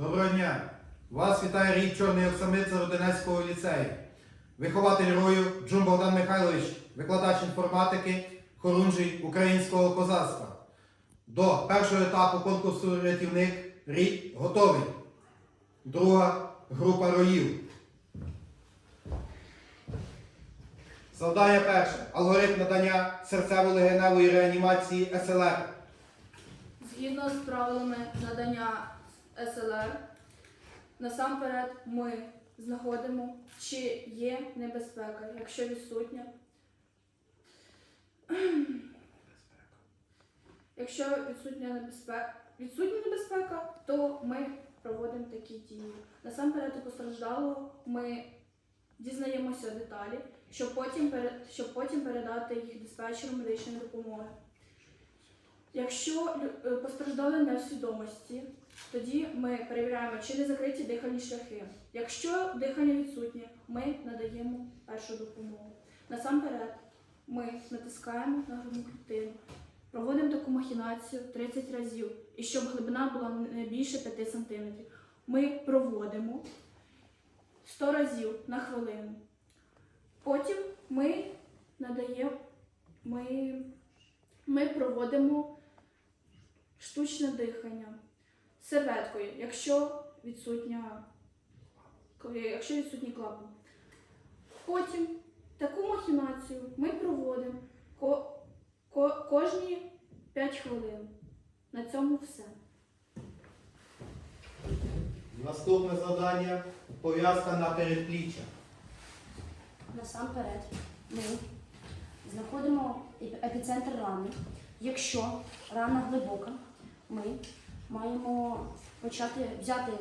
Доброго дня! Вас вітає рік Чорний Оксамит Родинецького ліцею. Вихователь рою Джун Богдан Михайлович, викладач інформатики, хорунжий українського козацтва. До першого етапу конкурсу рятівник рік готовий. Друга група роїв. Завдання перше. Алгоритм надання серцево-легеневої реанімації СЛР. Згідно з правилами надання СЛР, насамперед ми знаходимо, чи є небезпека. Якщо відсутня, якщо відсутня небезпека, відсутня небезпека, то ми проводимо такі дії. Насамперед у постраждалого ми дізнаємося деталі, щоб потім, щоб потім передати їх диспетчеру медичної допомоги. Якщо постраждали не в свідомості, тоді ми перевіряємо, чи не закриті дихальні шляхи. Якщо дихання відсутнє, ми надаємо першу допомогу. Насамперед, ми натискаємо на грудну клітину, проводимо таку махінацію 30 разів, і щоб глибина була не більше 5 см. Ми проводимо 100 разів на хвилину. Потім ми надаємо, ми, ми проводимо штучне дихання серветкою, якщо відсутня, якщо відсутній клапан. Потім таку махінацію ми проводимо ко, ко, кожні 5 хвилин. На цьому все. Наступне завдання пов'язка на передпліччя. Насамперед ми знаходимо епіцентр рани. Якщо рана глибока, ми маємо почати взяти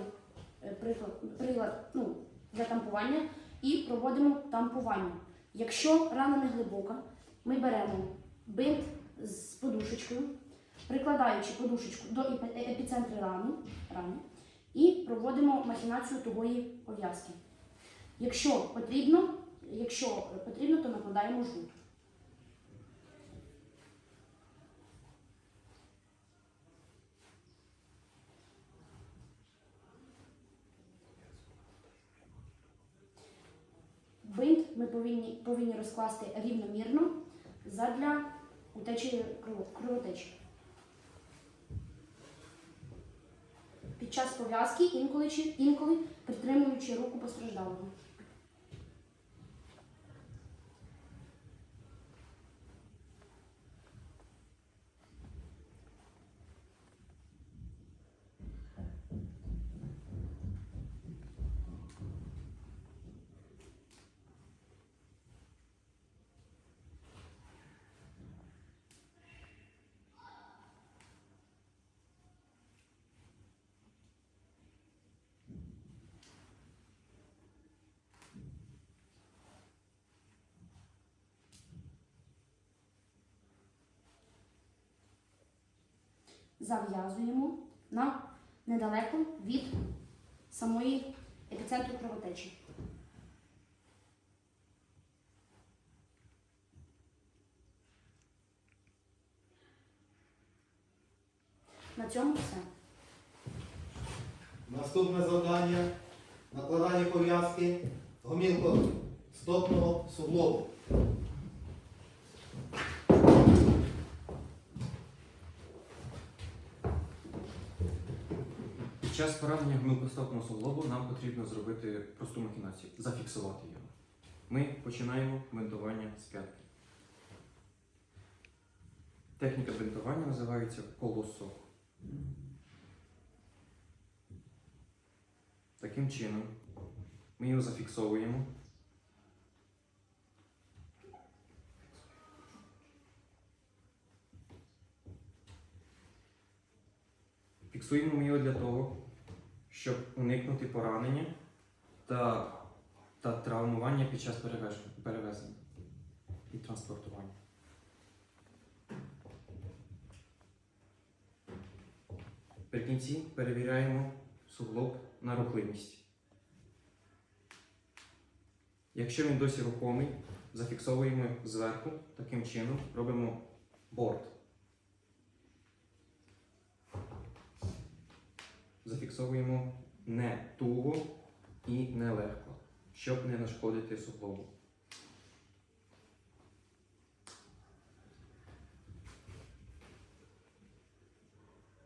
е, приклад, прилад ну, для тампування і проводимо тампування. Якщо рана не глибока, ми беремо бинт з подушечкою, прикладаючи подушечку до епіцентру рани, рани і проводимо махінацію тугої пов'язки. Якщо потрібно, якщо потрібно, то накладаємо жгут. Бинт ми повинні, повинні розкласти рівномірно задля утечі кровотечі. Під час пов'язки інколи, інколи притримуючи руку постраждалого. Зав'язуємо на недалеко від самої епіцентру кровотечі. На цьому все. Наступне завдання накладання пов'язки гомілко стопного суглобу. Час поранення гмилкостопного суглобу нам потрібно зробити просту махінацію, зафіксувати його. Ми починаємо бинтування з п'ятки. Техніка бинтування називається колосок. Таким чином ми його зафіксовуємо. Фіксуємо ми його для того, щоб уникнути поранення та, та травмування під час перевез- перевезення і транспортування. При кінці перевіряємо суглоб на рухливість. Якщо він досі рухомий, зафіксовуємо зверху, таким чином робимо борт. Зафіксовуємо не туго і не легко, щоб не нашкодити суглобу.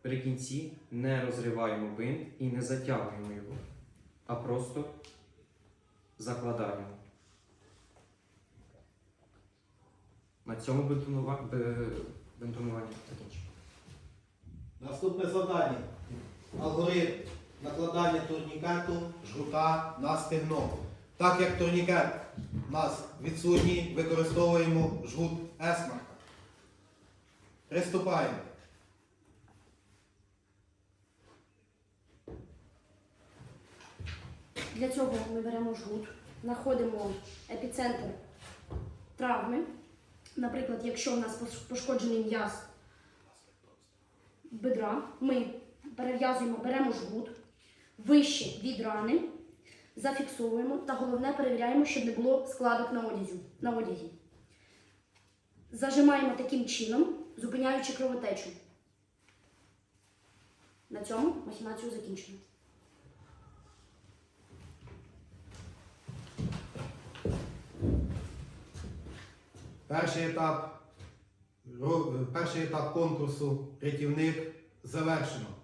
При кінці не розриваємо бинт і не затягуємо його, а просто закладаємо. На цьому бинтунува- бе- закінчимо. Наступне завдання. Алгоритм накладання турнікету жгута на стегно. Так як турнікет у нас відсутній, використовуємо жгут есмарка. Приступаємо. Для цього ми беремо жгут, знаходимо епіцентр травми. Наприклад, якщо в нас пошкоджений м'яз бедра, ми перев'язуємо, беремо жгут вище від рани, зафіксовуємо та головне перевіряємо, щоб не було складок на одязі. На одязі. Зажимаємо таким чином, зупиняючи кровотечу. На цьому махінацію закінчено. Перший етап, перший етап конкурсу рятівник завершено.